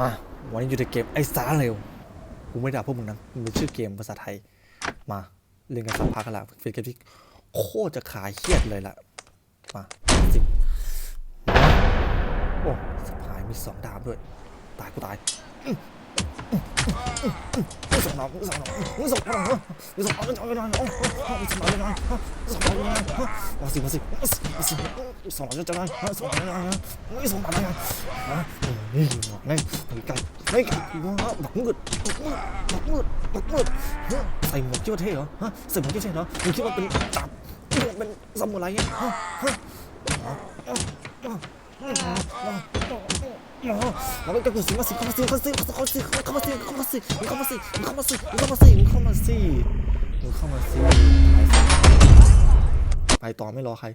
มาวันนี้อยู่ในเกมไอ้สารเร็วกูไม่ด่าพวกมึงนะมันเป็นชื่อเกมภาษาไทย มาเล่นกันสักพักกันละเป็นเกมที่โคตรจะขายเครียดเลยล่ะ มาสิโอ้สะพายมีสองดาบด้วย ตายกูตายมึงสองดาบมึงสองดาบมึงสองดาบมึงสองดาบมึงสองดาบมึงสองดาบมึงสองดาบมึงสองดาบมาสิมาสิมาสิมาสิสองดาบจะได้สองดาบมึงสองดาบนะนี่นี่ ไก่ไก่ไก่บักมืดบักมืดบักมืดบักมืดใส่หมวกคิดว่าเท่เหรอฮะใส่หมวกคิดว่าเท่เหรอมึงคิดว่าเป็นดาบเป็นซามูไรเนี่ยฮะฮะมาเป็นกระสุนมาสิเข้ามาสิเข้ามาสิเข้ามาสิเข้ามาสิเข้ามาสิเข้ามาสิเข้ามาสิเข้ามาสิเข้ามาสิเข้ามาสิไปต่อไม่รอใคร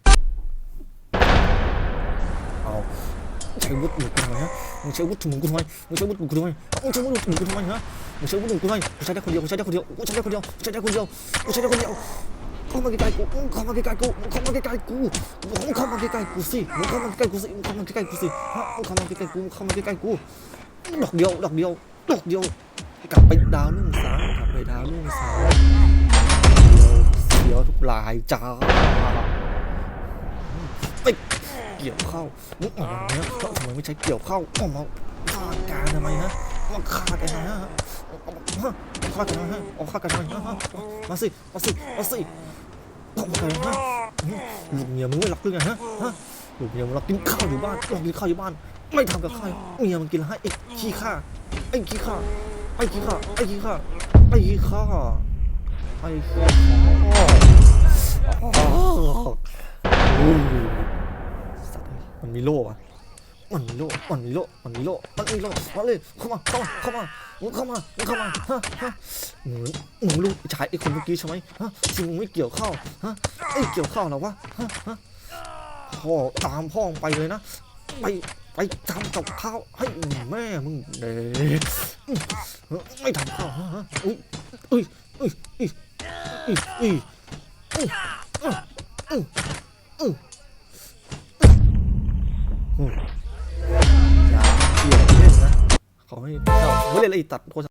채우고 묶고상하냐 응 채우고 묶고상하냐 응 채우고 묶고상하냐 응 채우고 묶고상하냐 응 채우고 묶고상하냐 고차자 건디야 고차자 건디야 고차자 건디야 고차자 건디야 고차자 건디야 컴하게 깔고 컴하게 깔고 컴하게 깔고 컴하게 깔고 씨 컴하게 깔고 씨 컴하게 깔고 씨 컴하게 깔고 컴하게 깔고 đọc điệu đọc điệu đọc điệu cặp bánh đá nung sáng cặp bánh đá nung sáng điệu điệu thúc lại chào bịch เกี่ยวเข้าลุกออกมาเนี่ยทำไมไม่ใช้เกี่ยวเข้าออกมาฆ่าการทำไมฮะมาฆ่ากันฮะมาฆ่ากันฮะเอาฆ่ากันนะฮะมาสิมาสิมาสิทกไมฮะลูกเมียมึงไม่ลักหรืไงฮะฮะลูกเมียมึงรักกินข้าวอยู่บ้านรักกินข้าวอยู่บ้าน ไม่ทำกับข้าวเมียมันกินให้ไอ้ขี้ข้าไอ้ขี้ข้าไอ้ขี้ข้าไอ้ขี้ข้าไอ้ขี้ข้าไอ้ขี้ข้า Oh. มันมีโล่อะมันมีโล่มันมีโล่มันมีโล่มันมีโล่มาเลยเข้ามาเข้ามาเข้ามามึเข้ามามึเข้ามาฮะฮะมึงมึงลูกชายไอ้คนเมื่อกี้ใช่ไหมฮะที่มึงไม่เกี่ยวข้าวฮะไอ้เกี่ยวข้าวหรอวะฮะฮะพ่อตามพ่อไปเลยนะไปไปทำกับข้าวให้แม่มึงเด็กไม่ทำข้าวฮะอุ้ยอุ้ยอุ้ยอุ้ยอุ้ยอุ้ยอุ้ย อย่าเกี่ยวเล่นนะขอให้เจ้าไม่เล่นอะไรตัดโทรศัพท์